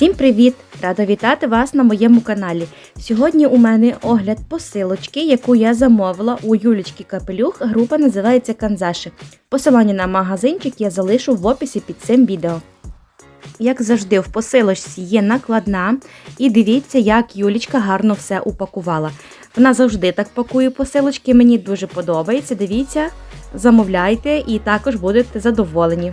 Всім привіт! Рада вітати вас на моєму каналі. Сьогодні у мене огляд посилочки, яку я замовила у Юлічки Капелюх. Група називається Канзаши. Посилання на магазинчик я залишу в описі під цим відео. Як завжди, в посилочці є накладна, і дивіться, як Юлічка гарно все упакувала. Вона завжди так пакує посилочки, мені дуже подобається. Дивіться, замовляйте і також будете задоволені.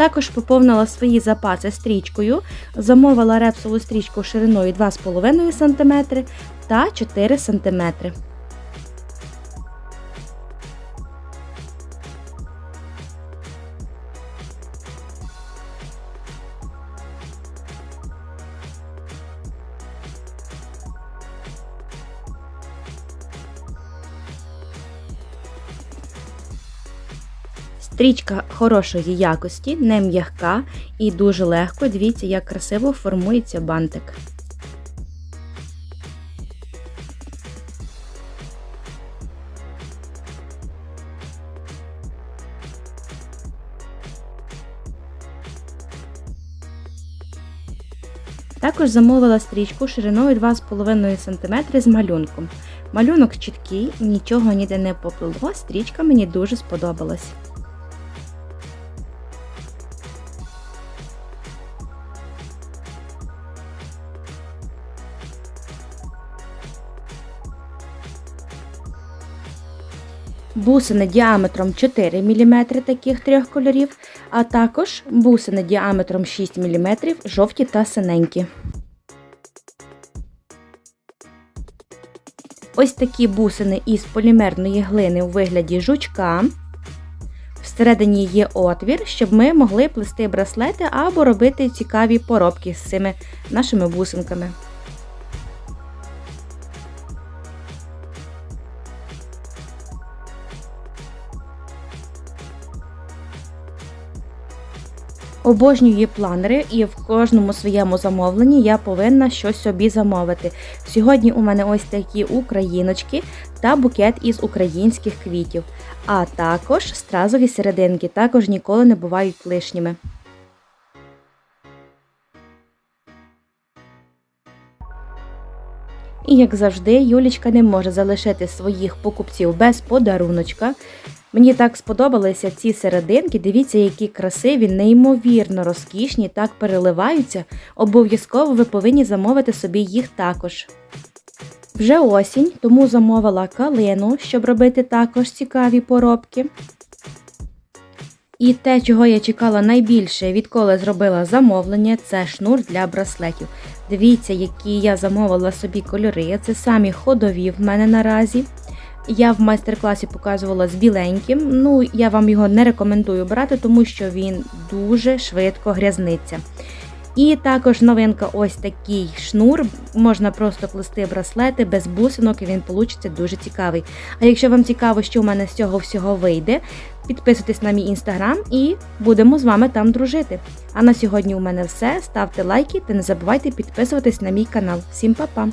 Також поповнила свої запаси стрічкою, замовила репсову стрічку шириною 2,5 см та 4 см. Стрічка хорошої якості, не м'ягка і дуже легко. Дивіться, як красиво формується бантик. Також замовила стрічку шириною 2,5 см з малюнком. Малюнок чіткий, нічого ніде не поплило, стрічка мені дуже сподобалась. Бусини діаметром 4 мм таких трьох кольорів, а також бусини діаметром 6 мм жовті та синенькі. Ось такі бусини із полімерної глини у вигляді жучка. Всередині є отвір, щоб ми могли плести браслети або робити цікаві поробки з цими нашими бусинками. Обожнюю планери і в кожному своєму замовленні я повинна щось собі замовити. Сьогодні у мене ось такі україночки та букет із українських квітів, а також стразові серединки, також ніколи не бувають лишніми. І як завжди, Юлічка не може залишити своїх покупців без подаруночка. Мені так сподобалися ці серединки. Дивіться, які красиві, неймовірно розкішні, так переливаються. Обов'язково ви повинні замовити собі їх також. Вже осінь, тому замовила калину, щоб робити також цікаві поробки. І те, чого я чекала найбільше, відколи зробила замовлення, це шнур для браслетів. Дивіться, які я замовила собі кольори. Це самі ходові в мене наразі. Я в майстер-класі показувала з біленьким. Ну, я вам його не рекомендую брати, тому що він дуже швидко грязниться. І також новинка ось такий шнур. Можна просто плести браслети без бусинок, і він получиться дуже цікавий. А якщо вам цікаво, що у мене з цього всього вийде, підписуйтесь на мій інстаграм і будемо з вами там дружити. А на сьогодні у мене все. Ставте лайки та не забувайте підписуватись на мій канал. Всім па-па!